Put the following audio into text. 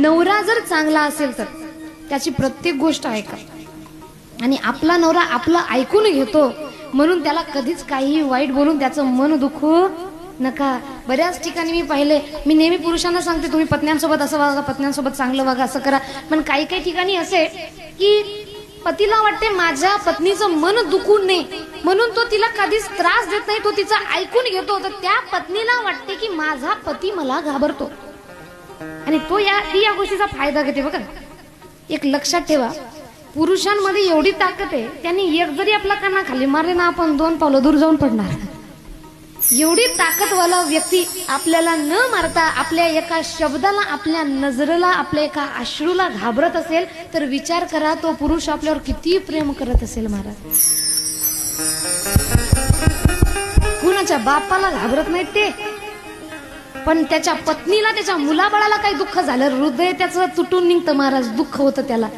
नवरा जर चांगला असेल तर त्याची प्रत्येक गोष्ट ऐका. आणि आपला नवरा आपला ऐकून घेतो म्हणून त्याला कधीच काही वाईट बोलून त्याचं मन दुखू नका. बऱ्याच ठिकाणी मी पाहिले मी नेहमी पुरुषांना सांगते तुम्ही पत्न्यांसोबत असं वागा पत्न्यांसोबत चांगलं वागा असं करा. पण काही काही ठिकाणी असे की पतीला वाटते माझ्या पत्नीचं मन दुखून नये म्हणून तो तिला कधीच त्रास देत नाही तो तिचा ऐकून घेतो. तर त्या पत्नीला वाटते की माझा पती मला घाबरतो. आणि तो या ती या गोष्टीचा फायदा घेते बघा एक लक्षात ठेवा पुरुषांमध्ये एवढी ताकद आहे त्यांनी एक जरी आपला काना खाली मारले ना आपण दोन पावलं दूर जाऊन पडणार. एवढी ताकदवाला व्यक्ती आपल्याला न मारता आपल्या एका शब्दाला आपल्या नजरेला आपल्या एका अश्रूला घाबरत असेल तर विचार करा तो पुरुष आपल्यावर किती प्रेम करत असेल महाराज. कुणाच्या बापाला घाबरत नाहीत ते? पण त्याच्या पत्नीला त्याच्या मुलाबाळाला काही दुःख झालं? हृदय त्याचं तुटून निघतं महाराज दुःख होतं त्याला.